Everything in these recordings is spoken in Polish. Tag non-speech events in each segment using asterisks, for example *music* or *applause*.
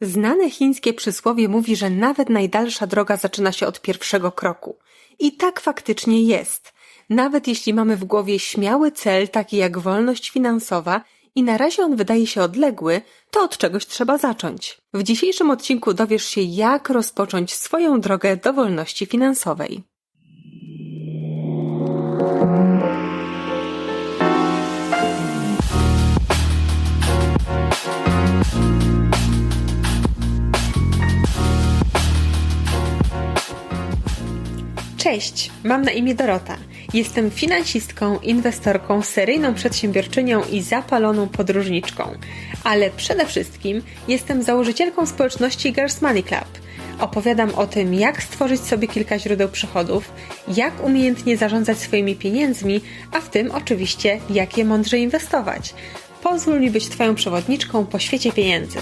Znane chińskie przysłowie mówi, że nawet najdalsza droga zaczyna się od pierwszego kroku. I tak faktycznie jest. Nawet jeśli mamy w głowie śmiały cel, taki jak wolność finansowa, i na razie on wydaje się odległy, to od czegoś trzeba zacząć. W dzisiejszym odcinku dowiesz się, jak rozpocząć swoją drogę do wolności finansowej. Cześć, mam na imię Dorota. Jestem finansistką, inwestorką, seryjną przedsiębiorczynią i zapaloną podróżniczką. Ale przede wszystkim jestem założycielką społeczności Girls Money Club. Opowiadam o tym, jak stworzyć sobie kilka źródeł przychodów, jak umiejętnie zarządzać swoimi pieniędzmi, a w tym oczywiście, jak je mądrze inwestować. Pozwól mi być Twoją przewodniczką po świecie pieniędzy.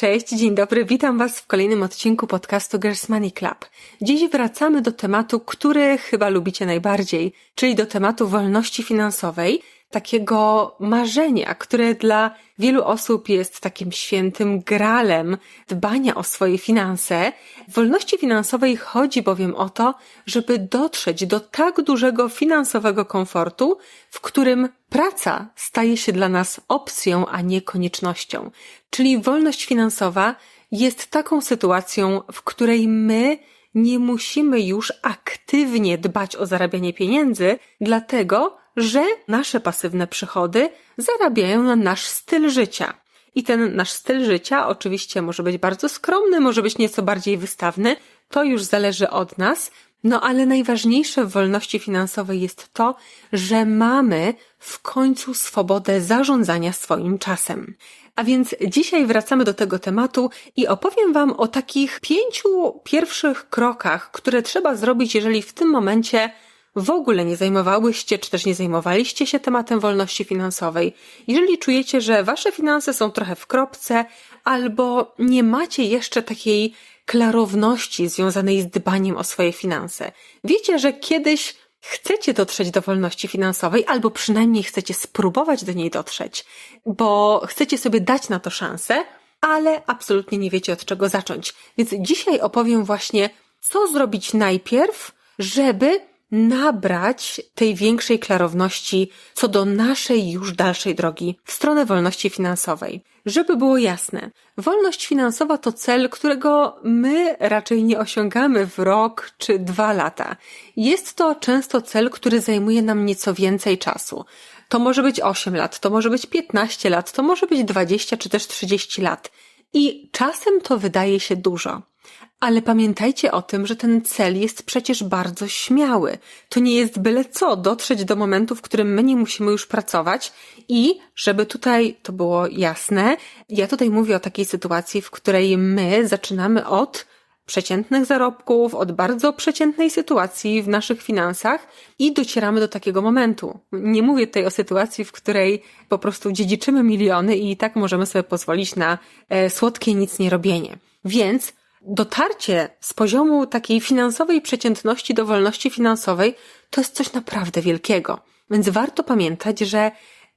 Cześć, dzień dobry, witam Was w kolejnym odcinku podcastu Girls Money Club. Dziś wracamy do tematu, który chyba lubicie najbardziej, czyli do tematu wolności finansowej, takiego marzenia, które dla wielu osób jest takim świętym gralem dbania o swoje finanse. W wolności finansowej chodzi bowiem o to, żeby dotrzeć do tak dużego finansowego komfortu, w którym praca staje się dla nas opcją, a nie koniecznością. Czyli wolność finansowa jest taką sytuacją, w której my nie musimy już aktywnie dbać o zarabianie pieniędzy, dlatego, że nasze pasywne przychody zarabiają na nasz styl życia. I ten nasz styl życia oczywiście może być bardzo skromny, może być nieco bardziej wystawny, to już zależy od nas. No ale najważniejsze w wolności finansowej jest to, że mamy w końcu swobodę zarządzania swoim czasem. A więc dzisiaj wracamy do tego tematu i opowiem Wam o takich pięciu pierwszych krokach, które trzeba zrobić, jeżeli w tym momencie w ogóle nie zajmowałyście, czy też nie zajmowaliście się tematem wolności finansowej, jeżeli czujecie, że wasze finanse są trochę w kropce, albo nie macie jeszcze takiej klarowności związanej z dbaniem o swoje finanse. Wiecie, że kiedyś chcecie dotrzeć do wolności finansowej, albo przynajmniej chcecie spróbować do niej dotrzeć, bo chcecie sobie dać na to szansę, ale absolutnie nie wiecie od czego zacząć. Więc dzisiaj opowiem właśnie, co zrobić najpierw, żeby nabrać tej większej klarowności co do naszej już dalszej drogi w stronę wolności finansowej. Żeby było jasne, wolność finansowa to cel, którego my raczej nie osiągamy w rok czy dwa lata. Jest to często cel, który zajmuje nam nieco więcej czasu. To może być 8 lat, to może być 15 lat, to może być 20 czy też 30 lat. I czasem to wydaje się dużo. Ale pamiętajcie o tym, że ten cel jest przecież bardzo śmiały. To nie jest byle co dotrzeć do momentu, w którym my nie musimy już pracować i żeby tutaj to było jasne, ja tutaj mówię o takiej sytuacji, w której my zaczynamy od przeciętnych zarobków, od bardzo przeciętnej sytuacji w naszych finansach i docieramy do takiego momentu. Nie mówię tutaj o sytuacji, w której po prostu dziedziczymy miliony i tak możemy sobie pozwolić na e, słodkie nic nie robienie. Więc dotarcie z poziomu takiej finansowej przeciętności do wolności finansowej to jest coś naprawdę wielkiego. Więc warto pamiętać, że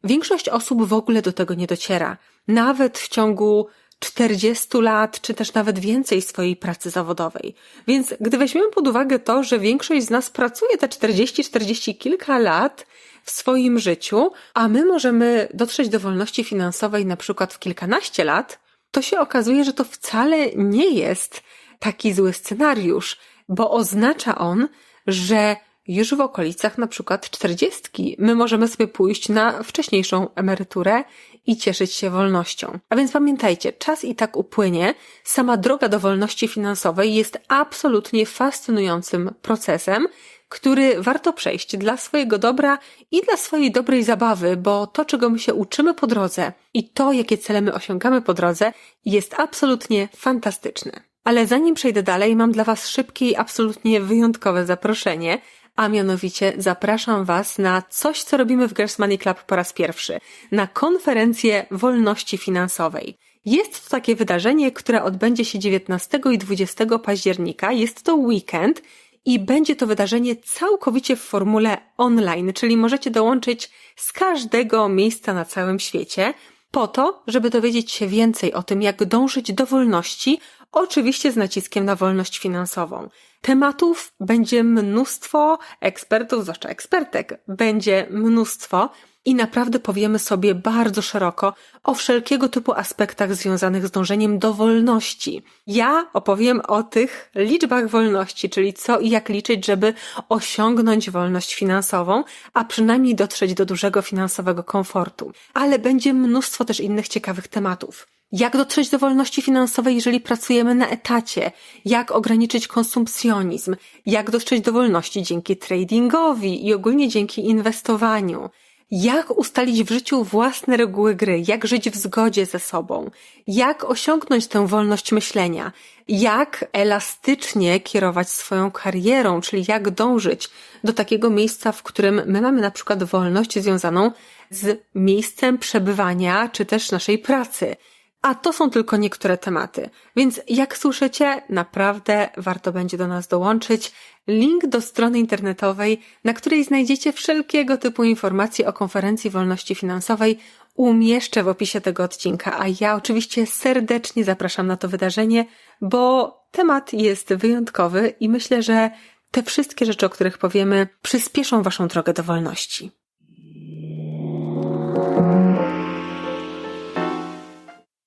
większość osób w ogóle do tego nie dociera. Nawet w ciągu 40 lat, czy też nawet więcej swojej pracy zawodowej. Więc gdy weźmiemy pod uwagę to, że większość z nas pracuje te 40, 40 kilka lat w swoim życiu, a my możemy dotrzeć do wolności finansowej na przykład w kilkanaście lat, to się okazuje, że to wcale nie jest taki zły scenariusz, bo oznacza on, że już w okolicach na przykład czterdziestki my możemy sobie pójść na wcześniejszą emeryturę i cieszyć się wolnością. A więc pamiętajcie, czas i tak upłynie. Sama droga do wolności finansowej jest absolutnie fascynującym procesem, który warto przejść dla swojego dobra i dla swojej dobrej zabawy, bo to, czego my się uczymy po drodze i to, jakie cele my osiągamy po drodze, jest absolutnie fantastyczne. Ale zanim przejdę dalej, mam dla Was szybkie i absolutnie wyjątkowe zaproszenie, a mianowicie zapraszam Was na coś, co robimy w Girls Money Club po raz pierwszy, na konferencję wolności finansowej. Jest to takie wydarzenie, które odbędzie się 19 i 20 października. Jest to weekend i będzie to wydarzenie całkowicie w formule online, czyli możecie dołączyć z każdego miejsca na całym świecie po to, żeby dowiedzieć się więcej o tym, jak dążyć do wolności, oczywiście z naciskiem na wolność finansową. Tematów będzie mnóstwo, ekspertów, zwłaszcza ekspertek, będzie mnóstwo i naprawdę powiemy sobie bardzo szeroko o wszelkiego typu aspektach związanych z dążeniem do wolności. Ja opowiem o tych liczbach wolności, czyli co i jak liczyć, żeby osiągnąć wolność finansową, a przynajmniej dotrzeć do dużego finansowego komfortu. Ale będzie mnóstwo też innych ciekawych tematów. Jak dotrzeć do wolności finansowej, jeżeli pracujemy na etacie? Jak ograniczyć konsumpcjonizm? Jak dotrzeć do wolności dzięki tradingowi i ogólnie dzięki inwestowaniu? Jak ustalić w życiu własne reguły gry? Jak żyć w zgodzie ze sobą? Jak osiągnąć tę wolność myślenia? Jak elastycznie kierować swoją karierą, czyli jak dążyć do takiego miejsca, w którym my mamy na przykład wolność związaną z miejscem przebywania, czy też naszej pracy? A to są tylko niektóre tematy. Więc jak słyszycie, naprawdę warto będzie do nas dołączyć. Link do strony internetowej, na której znajdziecie wszelkiego typu informacje o konferencji wolności finansowej, umieszczę w opisie tego odcinka, a ja oczywiście serdecznie zapraszam na to wydarzenie, bo temat jest wyjątkowy i myślę, że te wszystkie rzeczy, o których powiemy, przyspieszą Waszą drogę do wolności.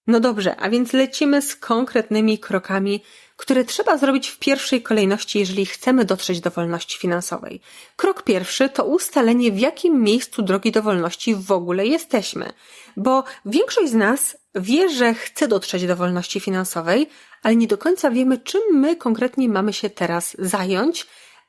No dobrze, a więc lecimy z konkretnymi krokami, które trzeba zrobić w pierwszej kolejności, jeżeli chcemy dotrzeć do wolności finansowej. Krok pierwszy to ustalenie, w jakim miejscu drogi do wolności w ogóle jesteśmy. Bo większość z nas wie, że chce dotrzeć do wolności finansowej, ale nie do końca wiemy, czym my konkretnie mamy się teraz zająć,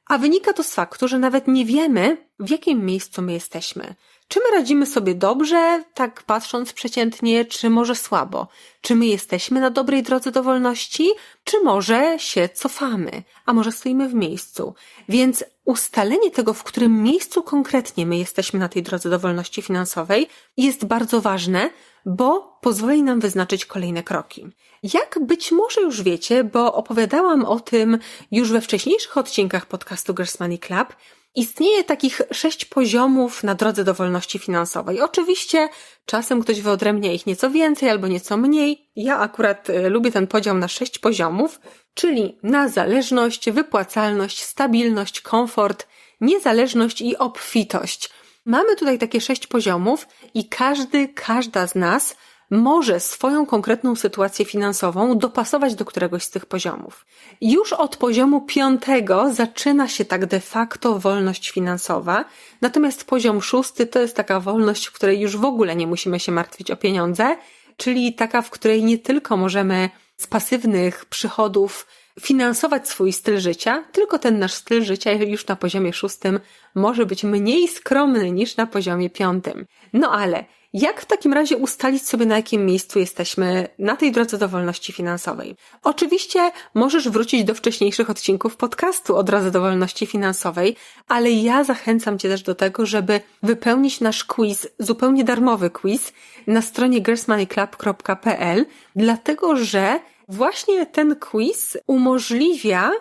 a wynika to z faktu, że nawet nie wiemy, w jakim miejscu my jesteśmy. Czy my radzimy sobie dobrze, tak patrząc przeciętnie, czy może słabo? Czy my jesteśmy na dobrej drodze do wolności, czy może się cofamy, a może stoimy w miejscu? Więc ustalenie tego, w którym miejscu konkretnie my jesteśmy na tej drodze do wolności finansowej, jest bardzo ważne, bo pozwoli nam wyznaczyć kolejne kroki. Jak być może już wiecie, bo opowiadałam o tym już we wcześniejszych odcinkach podcastu Money Club, Istnieje takich sześć poziomów na drodze do wolności finansowej. Oczywiście czasem ktoś wyodrębnia ich nieco więcej albo nieco mniej. Ja akurat y, lubię ten podział na sześć poziomów, czyli na zależność, wypłacalność, stabilność, komfort, niezależność i obfitość. Mamy tutaj takie sześć poziomów i każdy, każda z nas może swoją konkretną sytuację finansową dopasować do któregoś z tych poziomów. Już od poziomu piątego zaczyna się tak de facto wolność finansowa, natomiast poziom szósty to jest taka wolność, w której już w ogóle nie musimy się martwić o pieniądze, czyli taka, w której nie tylko możemy z pasywnych przychodów finansować swój styl życia, tylko ten nasz styl życia już na poziomie szóstym może być mniej skromny niż na poziomie piątym. No ale jak w takim razie ustalić sobie, na jakim miejscu jesteśmy na tej drodze do wolności finansowej? Oczywiście możesz wrócić do wcześniejszych odcinków podcastu o drodze do wolności finansowej, ale ja zachęcam Cię też do tego, żeby wypełnić nasz quiz, zupełnie darmowy quiz na stronie girlsmoneyclub.pl, dlatego że właśnie ten quiz umożliwia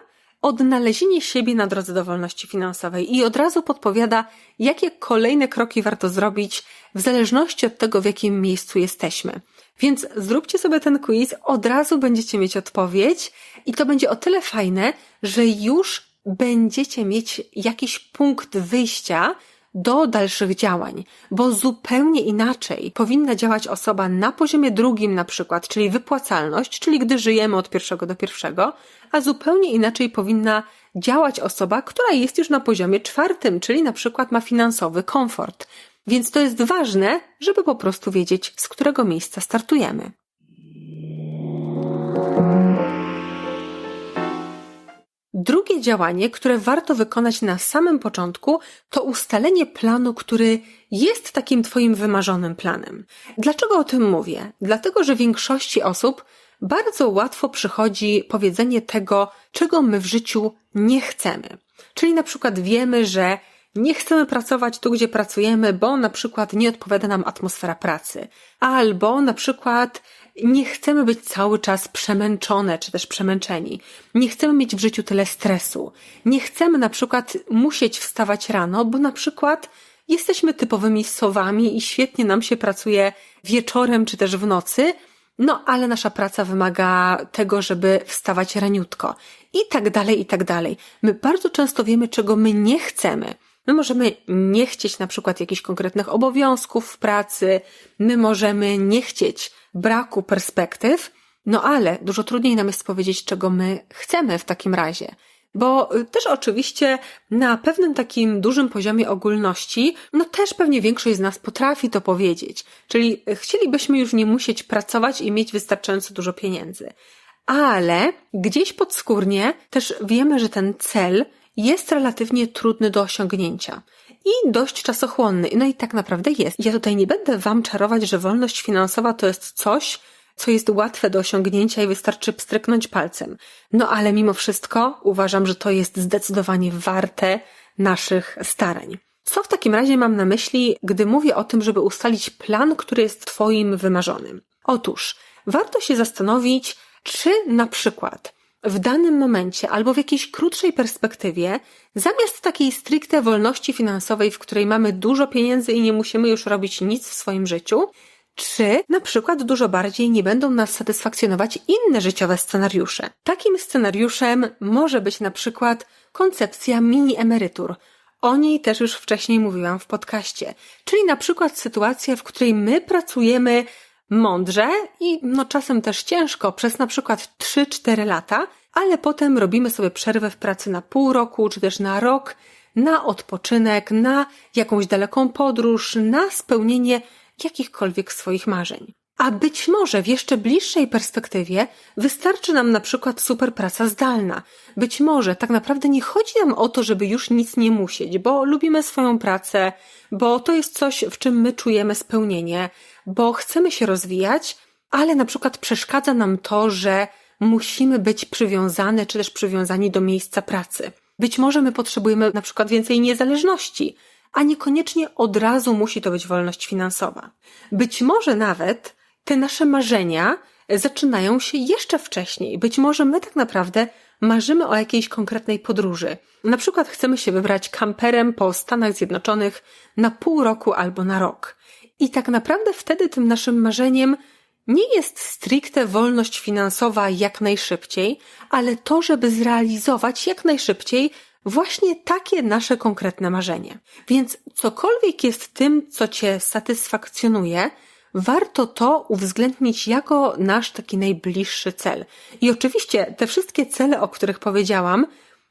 odnalezienie siebie na drodze do wolności finansowej i od razu podpowiada, jakie kolejne kroki warto zrobić w zależności od tego, w jakim miejscu jesteśmy. Więc zróbcie sobie ten quiz, od razu będziecie mieć odpowiedź i to będzie o tyle fajne, że już będziecie mieć jakiś punkt wyjścia, do dalszych działań, bo zupełnie inaczej powinna działać osoba na poziomie drugim na przykład, czyli wypłacalność, czyli gdy żyjemy od pierwszego do pierwszego, a zupełnie inaczej powinna działać osoba, która jest już na poziomie czwartym, czyli na przykład ma finansowy komfort. Więc to jest ważne, żeby po prostu wiedzieć, z którego miejsca startujemy. Drugie działanie, które warto wykonać na samym początku, to ustalenie planu, który jest takim Twoim wymarzonym planem. Dlaczego o tym mówię? Dlatego, że większości osób bardzo łatwo przychodzi powiedzenie tego, czego my w życiu nie chcemy. Czyli na przykład wiemy, że nie chcemy pracować tu, gdzie pracujemy, bo na przykład nie odpowiada nam atmosfera pracy, albo na przykład nie chcemy być cały czas przemęczone czy też przemęczeni. Nie chcemy mieć w życiu tyle stresu. Nie chcemy na przykład musieć wstawać rano, bo na przykład jesteśmy typowymi sowami i świetnie nam się pracuje wieczorem czy też w nocy, no ale nasza praca wymaga tego, żeby wstawać raniutko. I tak dalej, i tak dalej. My bardzo często wiemy, czego my nie chcemy. My możemy nie chcieć na przykład jakichś konkretnych obowiązków w pracy, my możemy nie chcieć braku perspektyw, no ale dużo trudniej nam jest powiedzieć, czego my chcemy w takim razie. Bo y, też oczywiście na pewnym takim dużym poziomie ogólności, no też pewnie większość z nas potrafi to powiedzieć. Czyli chcielibyśmy już nie musieć pracować i mieć wystarczająco dużo pieniędzy. Ale gdzieś podskórnie też wiemy, że ten cel jest relatywnie trudny do osiągnięcia i dość czasochłonny. No i tak naprawdę jest. Ja tutaj nie będę Wam czarować, że wolność finansowa to jest coś, co jest łatwe do osiągnięcia i wystarczy pstryknąć palcem. No ale mimo wszystko uważam, że to jest zdecydowanie warte naszych starań. Co w takim razie mam na myśli, gdy mówię o tym, żeby ustalić plan, który jest Twoim wymarzonym? Otóż warto się zastanowić, czy na przykład w danym momencie albo w jakiejś krótszej perspektywie, zamiast takiej stricte wolności finansowej, w której mamy dużo pieniędzy i nie musimy już robić nic w swoim życiu, czy na przykład dużo bardziej nie będą nas satysfakcjonować inne życiowe scenariusze. Takim scenariuszem może być na przykład koncepcja mini emerytur. O niej też już wcześniej mówiłam w podcaście. Czyli na przykład sytuacja, w której my pracujemy mądrze i no czasem też ciężko przez na przykład 3-4 lata, ale potem robimy sobie przerwę w pracy na pół roku czy też na rok, na odpoczynek, na jakąś daleką podróż, na spełnienie jakichkolwiek swoich marzeń. A być może w jeszcze bliższej perspektywie wystarczy nam na przykład super praca zdalna. Być może tak naprawdę nie chodzi nam o to, żeby już nic nie musieć, bo lubimy swoją pracę, bo to jest coś, w czym my czujemy spełnienie, bo chcemy się rozwijać, ale na przykład przeszkadza nam to, że musimy być przywiązane czy też przywiązani do miejsca pracy. Być może my potrzebujemy na przykład więcej niezależności, a niekoniecznie od razu musi to być wolność finansowa. Być może nawet te nasze marzenia zaczynają się jeszcze wcześniej. Być może my tak naprawdę marzymy o jakiejś konkretnej podróży. Na przykład chcemy się wybrać kamperem po Stanach Zjednoczonych na pół roku albo na rok. I tak naprawdę wtedy tym naszym marzeniem nie jest stricte wolność finansowa jak najszybciej, ale to, żeby zrealizować jak najszybciej właśnie takie nasze konkretne marzenie. Więc cokolwiek jest tym, co Cię satysfakcjonuje, warto to uwzględnić jako nasz taki najbliższy cel. I oczywiście te wszystkie cele, o których powiedziałam,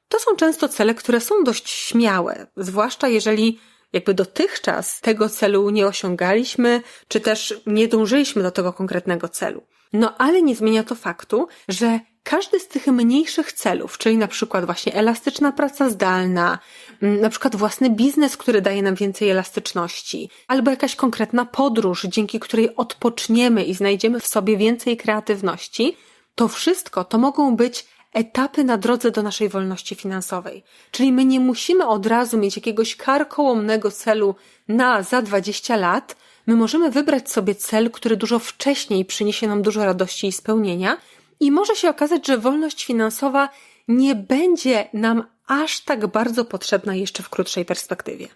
to są często cele, które są dość śmiałe, zwłaszcza jeżeli jakby dotychczas tego celu nie osiągaliśmy, czy też nie dążyliśmy do tego konkretnego celu. No ale nie zmienia to faktu, że każdy z tych mniejszych celów, czyli na przykład właśnie elastyczna praca zdalna, na przykład własny biznes, który daje nam więcej elastyczności, albo jakaś konkretna podróż, dzięki której odpoczniemy i znajdziemy w sobie więcej kreatywności, to wszystko to mogą być etapy na drodze do naszej wolności finansowej. Czyli my nie musimy od razu mieć jakiegoś karkołomnego celu na za 20 lat. My możemy wybrać sobie cel, który dużo wcześniej przyniesie nam dużo radości i spełnienia, i może się okazać, że wolność finansowa nie będzie nam aż tak bardzo potrzebna jeszcze w krótszej perspektywie.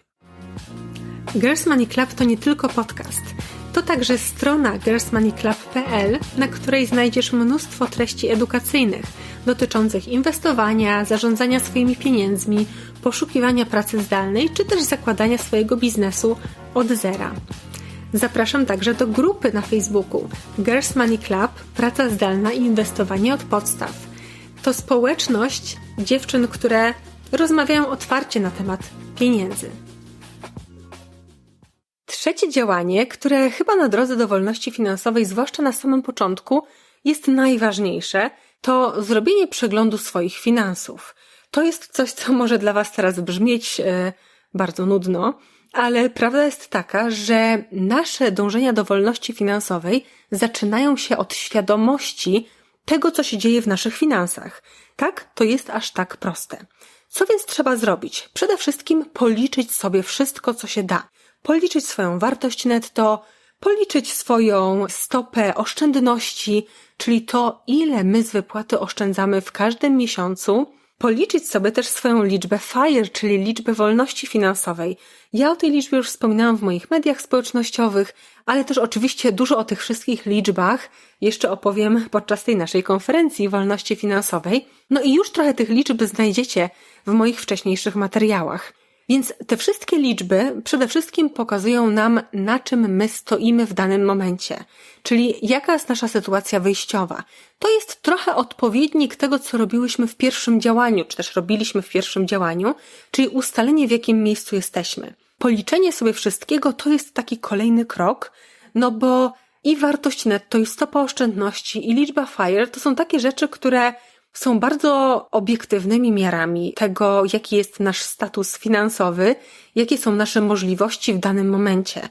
Girls Money Club to nie tylko podcast. To także strona girlsmoneyclub.pl, na której znajdziesz mnóstwo treści edukacyjnych dotyczących inwestowania, zarządzania swoimi pieniędzmi, poszukiwania pracy zdalnej czy też zakładania swojego biznesu od zera. Zapraszam także do grupy na Facebooku Girls Money Club Praca zdalna i inwestowanie od podstaw. To społeczność dziewczyn, które rozmawiają otwarcie na temat pieniędzy. Trzecie działanie, które chyba na drodze do wolności finansowej, zwłaszcza na samym początku, jest najważniejsze, to zrobienie przeglądu swoich finansów. To jest coś, co może dla Was teraz brzmieć e, bardzo nudno, ale prawda jest taka, że nasze dążenia do wolności finansowej zaczynają się od świadomości tego, co się dzieje w naszych finansach. Tak, to jest aż tak proste. Co więc trzeba zrobić? Przede wszystkim policzyć sobie wszystko, co się da. Policzyć swoją wartość netto, policzyć swoją stopę oszczędności, czyli to, ile my z wypłaty oszczędzamy w każdym miesiącu, policzyć sobie też swoją liczbę FIRE, czyli liczbę wolności finansowej. Ja o tej liczbie już wspominałam w moich mediach społecznościowych, ale też oczywiście dużo o tych wszystkich liczbach jeszcze opowiem podczas tej naszej konferencji wolności finansowej. No i już trochę tych liczb znajdziecie w moich wcześniejszych materiałach. Więc te wszystkie liczby przede wszystkim pokazują nam, na czym my stoimy w danym momencie, czyli jaka jest nasza sytuacja wyjściowa. To jest trochę odpowiednik tego, co robiłyśmy w pierwszym działaniu, czy też robiliśmy w pierwszym działaniu, czyli ustalenie, w jakim miejscu jesteśmy. Policzenie sobie wszystkiego to jest taki kolejny krok, no bo i wartość netto, i stopa oszczędności, i liczba FIRE to są takie rzeczy, które są bardzo obiektywnymi miarami tego, jaki jest nasz status finansowy, jakie są nasze możliwości w danym momencie.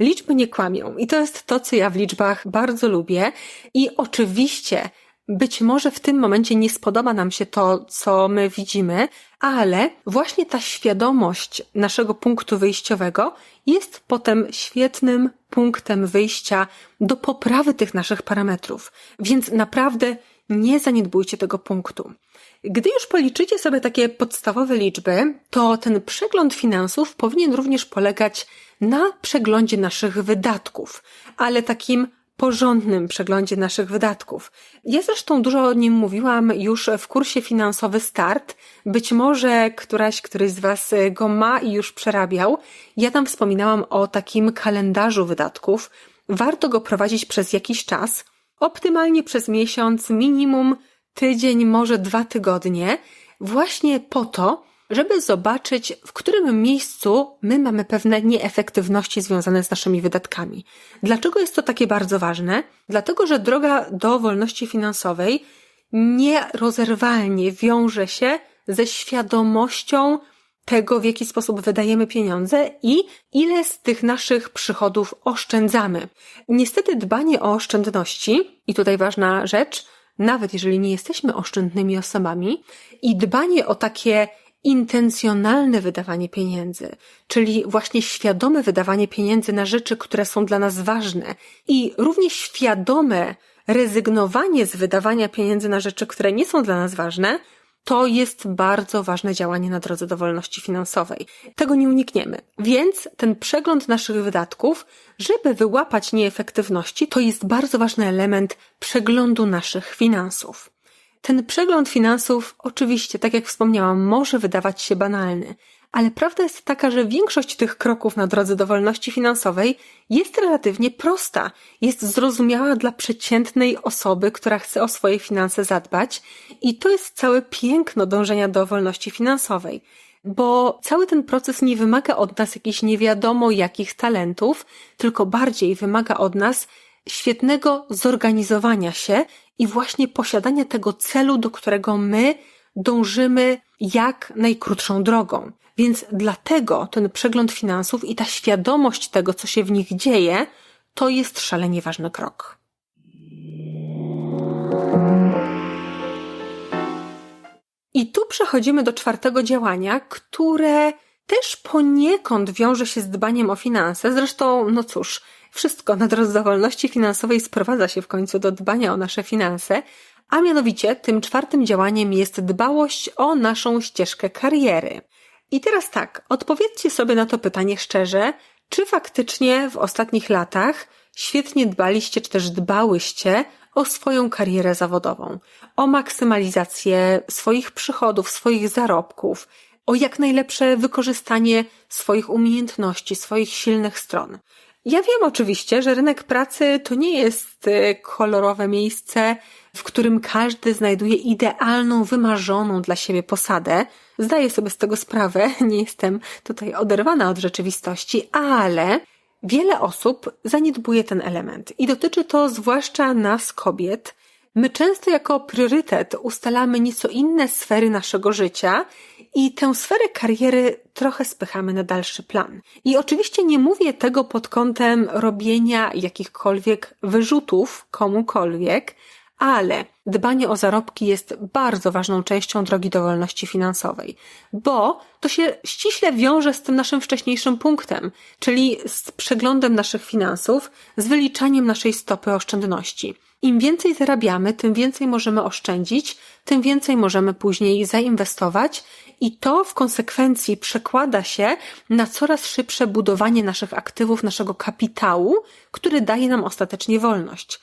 Liczby nie kłamią i to jest to, co ja w liczbach bardzo lubię. I oczywiście być może w tym momencie nie spodoba nam się to, co my widzimy, ale właśnie ta świadomość naszego punktu wyjściowego jest potem świetnym punktem wyjścia do poprawy tych naszych parametrów. Więc naprawdę nie zaniedbujcie tego punktu. Gdy już policzycie sobie takie podstawowe liczby, to ten przegląd finansów powinien również polegać na przeglądzie naszych wydatków, ale takim porządnym przeglądzie naszych wydatków. Ja zresztą dużo o nim mówiłam już w kursie Finansowy Start. Być może któraś, któryś z Was go ma i już przerabiał. Ja tam wspominałam o takim kalendarzu wydatków. Warto go prowadzić przez jakiś czas, optymalnie przez miesiąc, minimum tydzień, może dwa tygodnie, właśnie po to, żeby zobaczyć, w którym miejscu my mamy pewne nieefektywności związane z naszymi wydatkami. Dlaczego jest to takie bardzo ważne? Dlatego, że droga do wolności finansowej nierozerwalnie wiąże się ze świadomością tego, w jaki sposób wydajemy pieniądze i ile z tych naszych przychodów oszczędzamy. Niestety dbanie o oszczędności, i tutaj ważna rzecz, nawet jeżeli nie jesteśmy oszczędnymi osobami, i dbanie o takie intencjonalne wydawanie pieniędzy, czyli właśnie świadome wydawanie pieniędzy na rzeczy, które są dla nas ważne i równie świadome rezygnowanie z wydawania pieniędzy na rzeczy, które nie są dla nas ważne, to jest bardzo ważne działanie na drodze do wolności finansowej. Tego nie unikniemy. Więc ten przegląd naszych wydatków, żeby wyłapać nieefektywności, to jest bardzo ważny element przeglądu naszych finansów. Ten przegląd finansów, oczywiście, tak jak wspomniałam, może wydawać się banalny, ale prawda jest taka, że większość tych kroków na drodze do wolności finansowej jest relatywnie prosta, jest zrozumiała dla przeciętnej osoby, która chce o swoje finanse zadbać i to jest całe piękno dążenia do wolności finansowej. Bo cały ten proces nie wymaga od nas jakichś nie wiadomo jakich talentów, tylko bardziej wymaga od nas świetnego zorganizowania się i właśnie posiadania tego celu, do którego my dążymy jak najkrótszą drogą. Więc dlatego ten przegląd finansów i ta świadomość tego, co się w nich dzieje, to jest szalenie ważny krok. I tu przechodzimy do czwartego działania, które też poniekąd wiąże się z dbaniem o finanse. Zresztą, no cóż, wszystko na drodze wolności finansowej sprowadza się w końcu do dbania o nasze finanse, a mianowicie tym czwartym działaniem jest dbałość o naszą ścieżkę kariery. I teraz tak, odpowiedzcie sobie na to pytanie szczerze, czy faktycznie w ostatnich latach świetnie dbaliście, czy też dbałyście o swoją karierę zawodową, o maksymalizację swoich przychodów, swoich zarobków, o jak najlepsze wykorzystanie swoich umiejętności, swoich silnych stron. Ja wiem oczywiście, że rynek pracy to nie jest y, kolorowe miejsce, w którym każdy znajduje idealną, wymarzoną dla siebie posadę. Zdaję sobie z tego sprawę, *laughs* nie jestem tutaj oderwana od rzeczywistości, ale wiele osób zaniedbuje ten element i dotyczy to zwłaszcza nas, kobiet. My często jako priorytet ustalamy nieco inne sfery naszego życia i tę sferę kariery trochę spychamy na dalszy plan. I oczywiście nie mówię tego pod kątem robienia jakichkolwiek wyrzutów komukolwiek, ale dbanie o zarobki jest bardzo ważną częścią drogi do wolności finansowej, bo to się ściśle wiąże z tym naszym wcześniejszym punktem, czyli z przeglądem naszych finansów, z wyliczaniem naszej stopy oszczędności. Im więcej zarabiamy, tym więcej możemy oszczędzić, tym więcej możemy później zainwestować i to w konsekwencji przekłada się na coraz szybsze budowanie naszych aktywów, naszego kapitału, który daje nam ostatecznie wolność.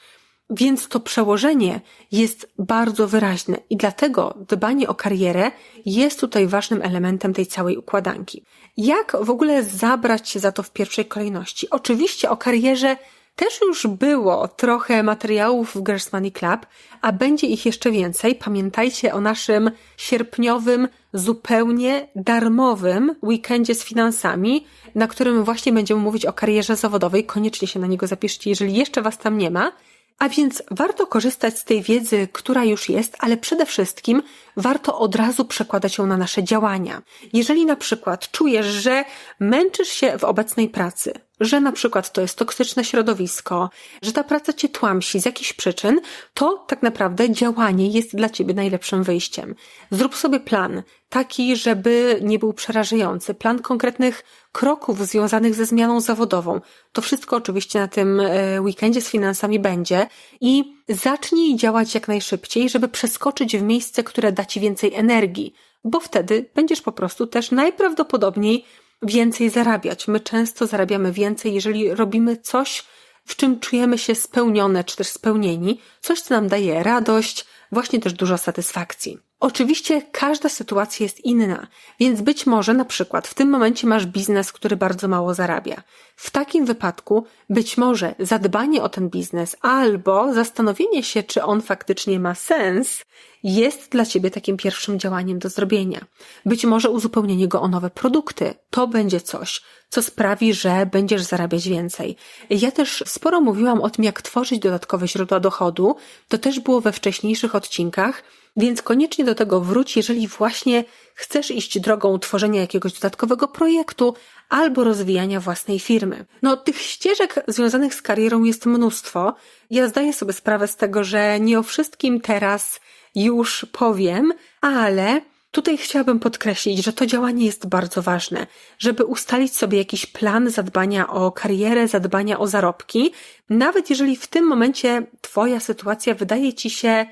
Więc to przełożenie jest bardzo wyraźne i dlatego dbanie o karierę jest tutaj ważnym elementem tej całej układanki. Jak w ogóle zabrać się za to w pierwszej kolejności? Oczywiście o karierze też już było trochę materiałów w Money Club, a będzie ich jeszcze więcej. Pamiętajcie o naszym sierpniowym, zupełnie darmowym weekendzie z finansami, na którym właśnie będziemy mówić o karierze zawodowej. Koniecznie się na niego zapiszcie, jeżeli jeszcze Was tam nie ma. A więc warto korzystać z tej wiedzy, która już jest, ale przede wszystkim warto od razu przekładać ją na nasze działania. Jeżeli na przykład czujesz, że męczysz się w obecnej pracy, że na przykład to jest toksyczne środowisko, że ta praca cię tłamsi z jakichś przyczyn, to tak naprawdę działanie jest dla ciebie najlepszym wyjściem. Zrób sobie plan, taki, żeby nie był przerażający, plan konkretnych kroków związanych ze zmianą zawodową. To wszystko oczywiście na tym e, weekendzie z finansami będzie i zacznij działać jak najszybciej, żeby przeskoczyć w miejsce, które da ci więcej energii, bo wtedy będziesz po prostu też najprawdopodobniej więcej zarabiać. My często zarabiamy więcej, jeżeli robimy coś, w czym czujemy się spełnione czy też spełnieni, coś, co nam daje radość, właśnie też dużo satysfakcji. Oczywiście każda sytuacja jest inna, więc być może na przykład w tym momencie masz biznes, który bardzo mało zarabia. W takim wypadku być może zadbanie o ten biznes albo zastanowienie się, czy on faktycznie ma sens, jest dla ciebie takim pierwszym działaniem do zrobienia. Być może uzupełnienie go o nowe produkty. To będzie coś, co sprawi, że będziesz zarabiać więcej. Ja też sporo mówiłam o tym, jak tworzyć dodatkowe źródła dochodu. To też było we wcześniejszych odcinkach. Więc koniecznie do tego wróć, jeżeli właśnie chcesz iść drogą tworzenia jakiegoś dodatkowego projektu albo rozwijania własnej firmy. No, tych ścieżek związanych z karierą jest mnóstwo. Ja zdaję sobie sprawę z tego, że nie o wszystkim teraz już powiem, ale Tutaj chciałabym podkreślić, że to działanie jest bardzo ważne, żeby ustalić sobie jakiś plan zadbania o karierę, zadbania o zarobki, nawet jeżeli w tym momencie Twoja sytuacja wydaje Ci się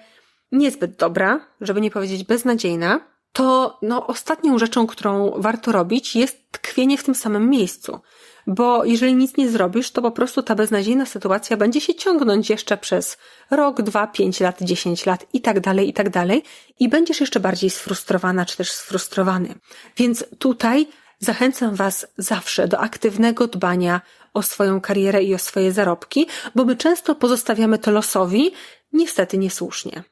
niezbyt dobra, żeby nie powiedzieć beznadziejna, to no, ostatnią rzeczą, którą warto robić, jest tkwienie w tym samym miejscu. Bo jeżeli nic nie zrobisz, to po prostu ta beznadziejna sytuacja będzie się ciągnąć jeszcze przez rok, dwa, pięć lat, dziesięć lat i tak dalej, i tak dalej. I będziesz jeszcze bardziej sfrustrowana, czy też sfrustrowany. Więc tutaj zachęcam Was zawsze do aktywnego dbania o swoją karierę i o swoje zarobki, bo my często pozostawiamy to losowi, niestety niesłusznie.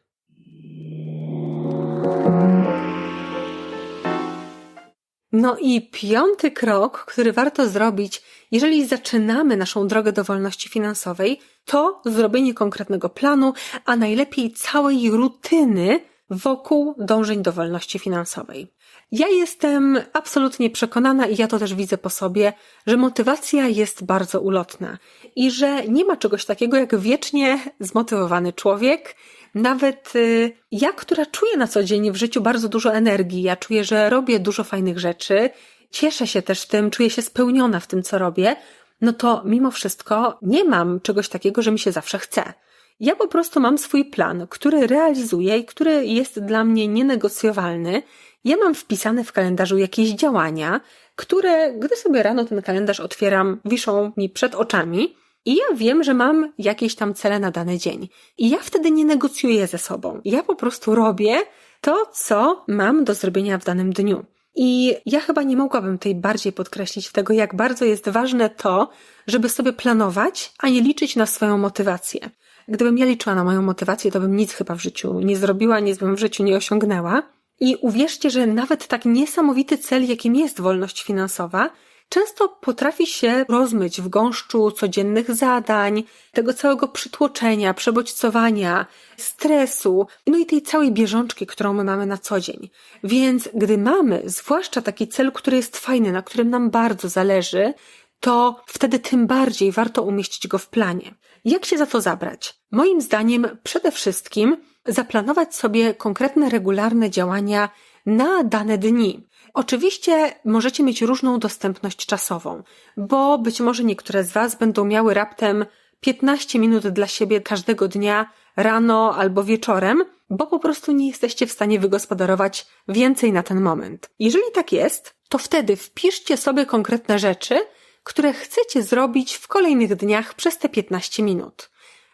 No i piąty krok, który warto zrobić, jeżeli zaczynamy naszą drogę do wolności finansowej, to zrobienie konkretnego planu, a najlepiej całej rutyny wokół dążeń do wolności finansowej. Ja jestem absolutnie przekonana i ja to też widzę po sobie, że motywacja jest bardzo ulotna i że nie ma czegoś takiego jak wiecznie zmotywowany człowiek, nawet y, ja, która czuję na co dzień w życiu bardzo dużo energii, ja czuję, że robię dużo fajnych rzeczy, cieszę się też tym, czuję się spełniona w tym, co robię, no to mimo wszystko nie mam czegoś takiego, że mi się zawsze chce. Ja po prostu mam swój plan, który realizuję i który jest dla mnie nienegocjowalny. Ja mam wpisane w kalendarzu jakieś działania, które, gdy sobie rano ten kalendarz otwieram, wiszą mi przed oczami i ja wiem, że mam jakieś tam cele na dany dzień. I ja wtedy nie negocjuję ze sobą. Ja po prostu robię to, co mam do zrobienia w danym dniu. I ja chyba nie mogłabym tej bardziej podkreślić tego, jak bardzo jest ważne to, żeby sobie planować, a nie liczyć na swoją motywację. Gdybym ja liczyła na moją motywację, to bym nic chyba w życiu nie zrobiła, nic bym w życiu nie osiągnęła. I uwierzcie, że nawet tak niesamowity cel, jakim jest wolność finansowa, często potrafi się rozmyć w gąszczu codziennych zadań, tego całego przytłoczenia, przebodźcowania, stresu, no i tej całej bieżączki, którą my mamy na co dzień. Więc gdy mamy zwłaszcza taki cel, który jest fajny, na którym nam bardzo zależy, to wtedy tym bardziej warto umieścić go w planie. Jak się za to zabrać? Moim zdaniem przede wszystkim zaplanować sobie konkretne, regularne działania na dane dni. Oczywiście możecie mieć różną dostępność czasową, bo być może niektóre z Was będą miały raptem 15 minut dla siebie każdego dnia, rano albo wieczorem, bo po prostu nie jesteście w stanie wygospodarować więcej na ten moment. Jeżeli tak jest, to wtedy wpiszcie sobie konkretne rzeczy, które chcecie zrobić w kolejnych dniach przez te 15 minut.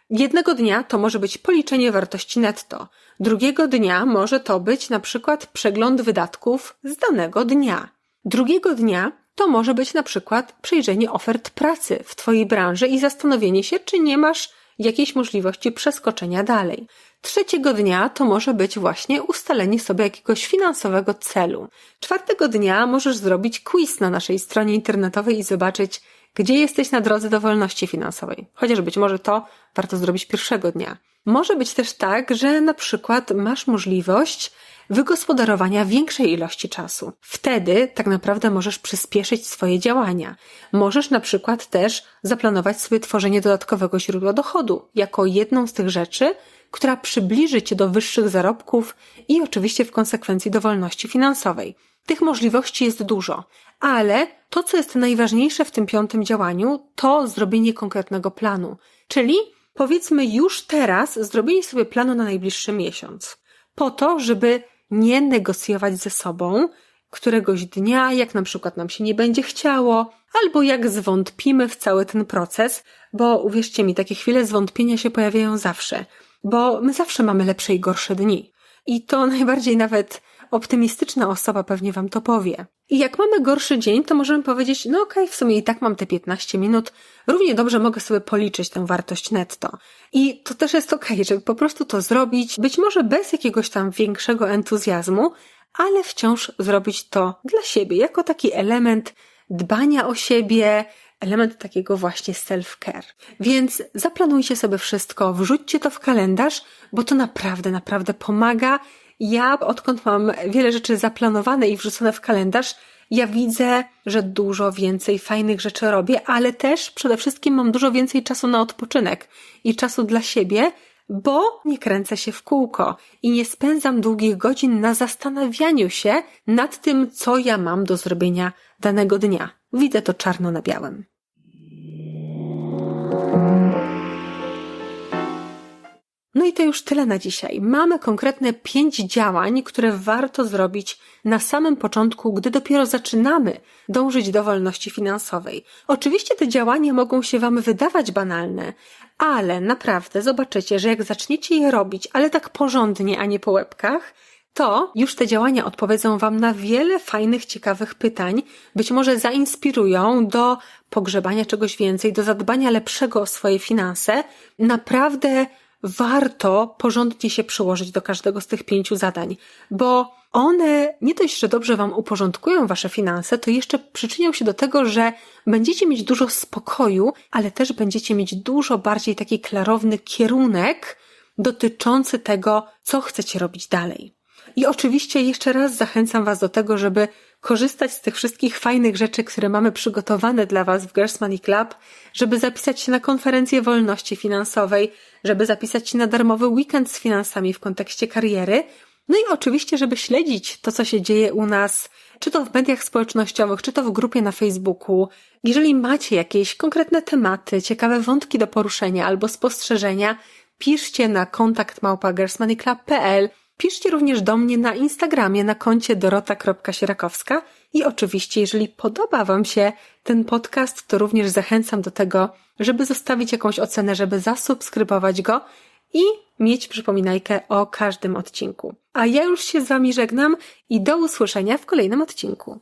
Jednego dnia to może być policzenie wartości netto, drugiego dnia może to być na przykład przegląd wydatków z danego dnia. Drugiego dnia to może być na przykład przejrzenie ofert pracy w Twojej branży i zastanowienie się, czy nie masz jakiejś możliwości przeskoczenia dalej. Trzeciego dnia to może być właśnie ustalenie sobie jakiegoś finansowego celu. Czwartego dnia możesz zrobić quiz na naszej stronie internetowej i zobaczyć, gdzie jesteś na drodze do wolności finansowej. Chociaż być może to warto zrobić pierwszego dnia. Może być też tak, że na przykład masz możliwość wygospodarowania większej ilości czasu. Wtedy tak naprawdę możesz przyspieszyć swoje działania. Możesz na przykład też zaplanować sobie tworzenie dodatkowego źródła dochodu jako jedną z tych rzeczy, która przybliży cię do wyższych zarobków i oczywiście w konsekwencji do wolności finansowej. Tych możliwości jest dużo, ale to, co jest najważniejsze w tym piątym działaniu, to zrobienie konkretnego planu. Czyli powiedzmy już teraz zrobienie sobie planu na najbliższy miesiąc. Po to, żeby nie negocjować ze sobą któregoś dnia, jak na przykład nam się nie będzie chciało, albo jak zwątpimy w cały ten proces, bo uwierzcie mi, takie chwile zwątpienia się pojawiają zawsze, bo my zawsze mamy lepsze i gorsze dni. I to *laughs* najbardziej nawet optymistyczna osoba pewnie wam to powie. I jak mamy gorszy dzień, to możemy powiedzieć, no okej, okay, w sumie i tak mam te 15 minut, równie dobrze mogę sobie policzyć tę wartość netto. I to też jest okej, okay, żeby po prostu to zrobić, być może bez jakiegoś tam większego entuzjazmu, ale wciąż zrobić to dla siebie, jako taki element dbania o siebie, element takiego właśnie self-care. Więc zaplanujcie sobie wszystko, wrzućcie to w kalendarz, bo to naprawdę, naprawdę pomaga ja, odkąd mam wiele rzeczy zaplanowane i wrzucone w kalendarz, ja widzę, że dużo więcej fajnych rzeczy robię, ale też przede wszystkim mam dużo więcej czasu na odpoczynek i czasu dla siebie, bo nie kręcę się w kółko i nie spędzam długich godzin na zastanawianiu się nad tym, co ja mam do zrobienia danego dnia. Widzę to czarno na białym. No i to już tyle na dzisiaj. Mamy konkretne pięć działań, które warto zrobić na samym początku, gdy dopiero zaczynamy dążyć do wolności finansowej. Oczywiście te działania mogą się Wam wydawać banalne, ale naprawdę zobaczycie, że jak zaczniecie je robić, ale tak porządnie, a nie po łebkach, to już te działania odpowiedzą Wam na wiele fajnych, ciekawych pytań, być może zainspirują do pogrzebania czegoś więcej, do zadbania lepszego o swoje finanse. Naprawdę warto porządnie się przyłożyć do każdego z tych pięciu zadań, bo one nie dość, że dobrze Wam uporządkują Wasze finanse, to jeszcze przyczynią się do tego, że będziecie mieć dużo spokoju, ale też będziecie mieć dużo bardziej taki klarowny kierunek dotyczący tego, co chcecie robić dalej. I oczywiście jeszcze raz zachęcam Was do tego, żeby korzystać z tych wszystkich fajnych rzeczy, które mamy przygotowane dla Was w Girls Money Club, żeby zapisać się na konferencję wolności finansowej, żeby zapisać się na darmowy weekend z finansami w kontekście kariery, no i oczywiście, żeby śledzić to, co się dzieje u nas, czy to w mediach społecznościowych, czy to w grupie na Facebooku. Jeżeli macie jakieś konkretne tematy, ciekawe wątki do poruszenia albo spostrzeżenia, piszcie na kontakt małpa.girlsmoneyclub.pl Piszcie również do mnie na Instagramie na koncie dorota.sierakowska i oczywiście, jeżeli podoba Wam się ten podcast, to również zachęcam do tego, żeby zostawić jakąś ocenę, żeby zasubskrybować go i mieć przypominajkę o każdym odcinku. A ja już się z Wami żegnam i do usłyszenia w kolejnym odcinku.